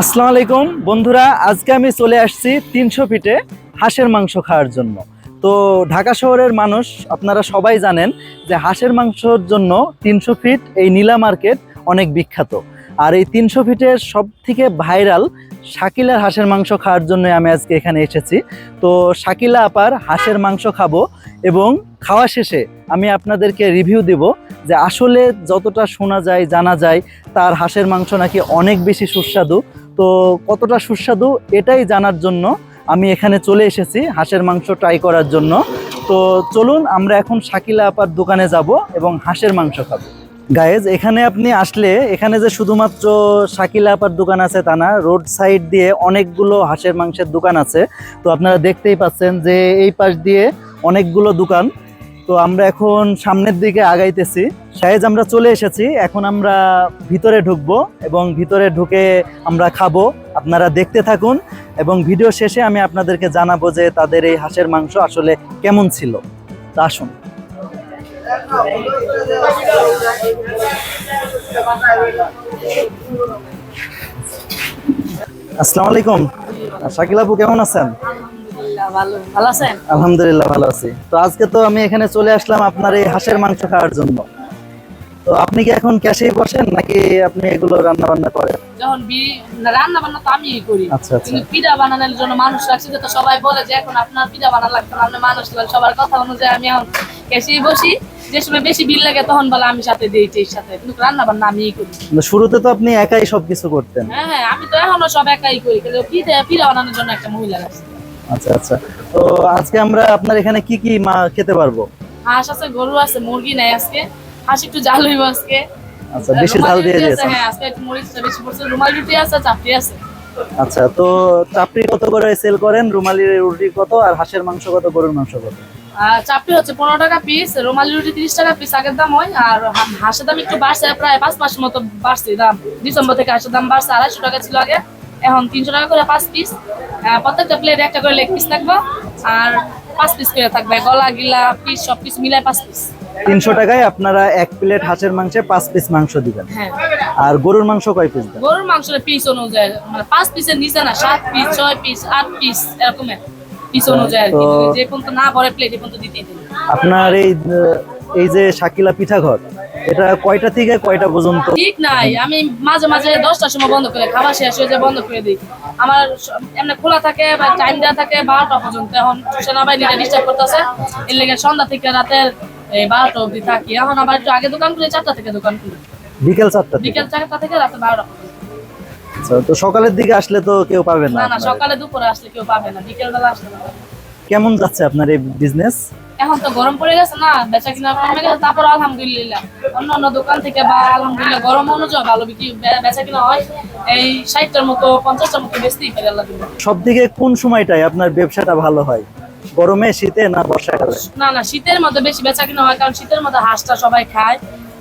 আসসালামু আলাইকুম। বন্ধুরা, আজকে আমি চলে আসছি তিনশো ফিটে হাঁসের মাংস খাওয়ার জন্য। তো ঢাকা শহরের মানুষ, আপনারা সবাই জানেন যে হাঁসের মাংসর জন্য তিনশো ফিট এই নীলা মার্কেট অনেক বিখ্যাত। আর এই তিনশো ফিটের সব থেকে ভাইরাল শাকিলার হাঁসের মাংস খাওয়ার জন্য আমি আজকে এখানে এসেছি। তো শাকিলা আপার হাঁসের মাংস খাব এবং খাওয়া শেষে আমি আপনাদেরকে রিভিউ দেব যে আসলে যতটা শোনা যায়, জানা যায়, তার হাঁসের মাংস নাকি অনেক বেশি সুস্বাদু। তো কতটা সুস্বাদু এটাই জানার জন্য আমি এখানে চলে এসেছি হাঁসের মাংস ট্রাই করার জন্য। তো চলুন আমরা এখন শাকিলা আপার দোকানে যাব এবং হাঁসের মাংস খাব। গায়েজ এখানে আপনি আসলে এখানে যে শুধুমাত্র শাকিলা আপার দোকান আছে তা না রোড সাইড দিয়ে অনেকগুলো হাঁসের মাংসের দোকান আছে। তো আপনারা দেখতেই পাচ্ছেন যে এই পাশ দিয়ে অনেকগুলো দোকান। তো আমরা এখন সামনের দিকে আগাইতেছি। সাহেজ আমরা চলে এসেছি। এখন আমরা ভিতরে ঢুকবো এবং ভিতরে ঢুকে আমরা খাব। আপনারা দেখতে থাকুন এবং ভিডিও শেষে আমি আপনাদেরকে জানাব যে তাদের এই হাঁসের মাংস আসলে কেমন ছিল। তা আসুন। আসসালামু আলাইকুম। শাকিল আপু, কেমন আছেন? ভালো ভালো আছেন? আলহামদুলিল্লাহ ভালো আছি। তো আজকে তো আমি এখানে চলে আসলাম আপনার এই হাঁসের মাংস খাওয়ার জন্য। তো আপনি কি এখন ক্যাশেই বসেন নাকি আপনি এগুলো রান্না বান্না করেন? যখন রান্না বান্না তো আমি করি। আচ্ছা আচ্ছা। কিন্তু পিঠা বানানোর জন্য মানুষ রাখছি তো সবাই বলে যে এখন আপনার পিঠা আপনি মানুষ সবার কথা অনুযায়ী আমি এখন কেসেই বসি। যে সময় বেশি বিল লাগে তখন বলে আমি সাথে দিই টের সাথে। কিন্তু রান্না বান্না আমিই করি। শুরুতে তো আপনি একাই সবকিছু করতেন। হ্যাঁ হ্যাঁ আমি তো এখনও সব একাই করি কিন্তু পিঠা পিঠা বানানোর জন্য একটা মহিলা রাখছি। আচ্ছা আচ্ছা। তো আজকে আমরা আপনার এখানে কি কি মা খেতে পারব? হাঁস আছে গরু আছে মুরগি নেই আজকে। হাঁস একটু জাল হইব আজকে। আচ্ছা বেশি ঝাল দিয়ে দিয়েছেন। হ্যাঁ আজকে একটু মরিচটা বেশি পড়ছে। রুমাল রুটি আছে চাপটি আছে। আচ্ছা তো চাপড়ি কত করে সেল করেন? রুমালি রুটি কত আর হাঁসের মাংস কত গরুর মাংস কত? চাপটি হচ্ছে পনেরো টাকা পিস রুমালি রুটি তিরিশ টাকা পিস আগের দাম হয়। আর হাঁসের দাম একটু বাড়ছে প্রায় পাঁচ মাসের মতো বাড়ছে দাম। ডিসেম্বর থেকে হাঁসের দাম বাড়ছে আড়াইশো টাকা ছিল আগে। এখন তিনশো টাকা করে পাঁচ পিস প্রত্যেকটা প্লেট একটা করে লেগ পিস থাকবে। আর পাঁচ পিস করে থাকবে। গলা গিলা পিস সব পিস মিলাই পাঁচ পিস তিনশো টাকায় আপনারা এক প্লেট হাঁসের মাংসে পাঁচ পিস মাংস দিবেন। হ্যাঁ। আর গরুর মাংস কয় পিস গরুর মাংসের পিস অনুযায়ী মানে পাঁচ পিসের নিচে না সাত পিস ছয় পিস আট পিস এরকম পিস অনুযায়ী আর কি। যে পর্যন্ত না ভরে প্লেট এ পর্যন্ত দিন আপনার এই এই যে শাকিলা পিঠাঘর এটা কয়টা থেকে কয়টা পর্যন্ত? ঠিক নাই। আমি মাঝে মাঝে দশটার সময় বন্ধ করে খাবার শেষ হয়ে যায় বন্ধ করে দিই। আমার এমনি খোলা থাকে বা টাইম দেওয়া থাকে বারোটা পর্যন্ত। এখন সেনাবাহিনীটা ডিস্টার্ব করতেছে। এর লেগে সন্ধ্যা থেকে রাতের এই বারোটা অবধি থাকি। এখন আবার একটু আগে দোকান খুলে চারটা থেকে দোকান খুলি। বিকেল চারটা বিকেল চারটা থেকে রাতে বারোটা। আচ্ছা, তো সকালের দিকে আসলে তো কেউ পাবে না না না সকালে দুপুরে আসলে কেউ পাবে না বিকেল বেলা আসলে কেমন যাচ্ছে আপনার এই বিজনেস এখন তো গরম পড়ে গেছে না বেচা কিনা কমে গেছে তারপর আলহামদুলিল্লাহ। অন্য অন্য দোকান থেকে বা আলহামদুলিল্লাহ গরম অনুযায়ী ভালো বিক্রি বেচা কিনা হয় এই ষাটটার মতো পঞ্চাশটার মতো বেচতেই পারে আল্লাহ সব থেকে কোন সময়টায় আপনার ব্যবসাটা ভালো হয়? গরমে শীতে না বর্ষাকালে? না না শীতের মধ্যে বেশি বেচা কিনা হয় কারণ শীতের মধ্যে হাঁসটা সবাই খায়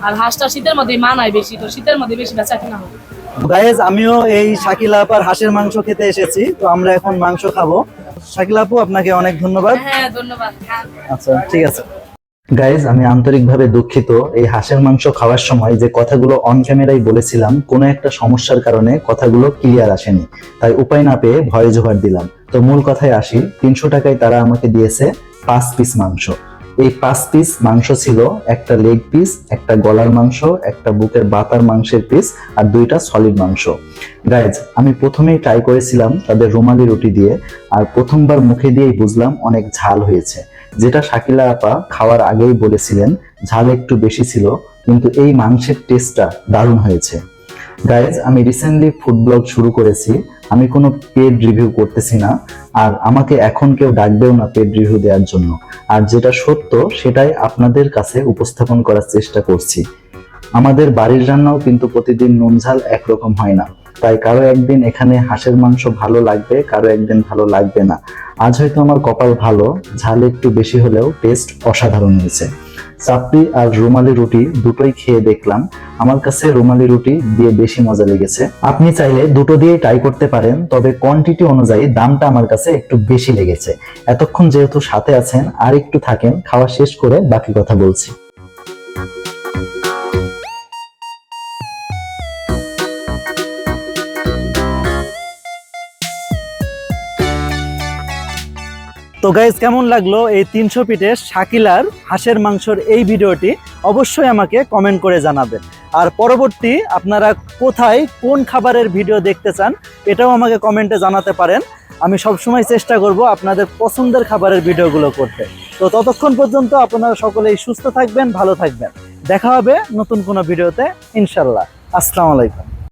আর হাঁসটা শীতের মধ্যে মানায় বেশি তো শীতের মধ্যে বেশি বেচা কিনা হয়। গায়েজ আমিও এই শাকিলা আপার হাঁসের মাংস খেতে এসেছি তো আমরা এখন মাংস খাব। শাকিলা আপু আপনাকে অনেক ধন্যবাদ। হ্যাঁ ধন্যবাদ আচ্ছা ঠিক আছে। গাইজ আমি আন্তরিকভাবে দুঃখিত এই হাঁসের মাংস খাওয়ার সময় যে কথাগুলো অন ক্যামেরাই বলেছিলাম কোনো একটা সমস্যার কারণে কথাগুলো ক্লিয়ার আসেনি। তাই উপায় না পেয়ে ভয়ে জোহার দিলাম। তো মূল কথায় আসি তিনশো টাকায় তারা আমাকে দিয়েছে পাঁচ পিস মাংস। এই পাঁচ পিস মাংস ছিল, একটা লেগ পিস একটা গলার মাংস, একটা বুকের বাতার মাংসের পিস আর দুইটা সলিড মাংস। গাইজ আমি প্রথমেই ট্রাই করেছিলাম তাদের রুমালি রুটি দিয়ে আর প্রথমবার মুখে দিয়েই বুঝলাম অনেক ঝাল হয়েছে। যেটা শাকিলা আপা খাওয়ার আগেই বলেছিলেন, ঝাল একটু বেশি ছিল, কিন্তু এই মাংসের টেস্টটা দারুণ হয়েছে। গাইজ আমি রিসেন্টলি ফুড ব্লগ শুরু করেছি আমি কোনো পেড রিভিউ করতেছি না, আর আমাকে এখন কেউ ডাকবেও না পেড রিভিউ দেওয়ার জন্য। আর যেটা সত্য, সেটাই আপনাদের কাছে উপস্থাপন করার চেষ্টা করছি। আমাদের বাড়ির রান্নাও কিন্তু প্রতিদিন নুন ঝাল একরকম হয় না। তাই কারও একদিন এখানে হাঁসের মাংস ভালো লাগবে, কারও একদিন ভালো লাগবে না। আজ হয়তো আমার কপাল ভালো, ঝাল একটু বেশি হলেও টেস্ট অসাধারণ হয়েছে। চাপড়ি আর রুমালি রুটি দুটোই খেয়ে দেখলাম। আমার কাছে রুমালি রুটি দিয়ে বেশি মজা লেগেছে। আপনি চাইলে দুটো দিয়ে ট্রাই করতে পারেন, তবে কোয়ান্টিটি অনুযায়ী দামটা আমার কাছে একটু বেশি লেগেছে। এতক্ষণ যেহেতু সাথে আছেন, আর একটু থাকেন, খাওয়া শেষ করে বাকি কথা বলছি। তো গাইজ কেমন লাগল এই তিনশো পিঠে শাকিলার হাঁসের মাংসর এই ভিডিওটি? অবশ্যই আমাকে কমেন্ট করে জানাবেন। আর পরবর্তী আপনারা কোথায় কোন খাবারের ভিডিও দেখতে চান, এটাও আমাকে কমেন্টে জানাতে পারেন। আমি সবসময় চেষ্টা করব আপনাদের পছন্দের খাবারের ভিডিওগুলো করতে। তো ততক্ষণ পর্যন্ত আপনারা সকলেই সুস্থ থাকবেন, ভালো থাকবেন। দেখা হবে নতুন কোনো ভিডিওতে ইনশাল্লাহ আসসালামু আলাইকুম।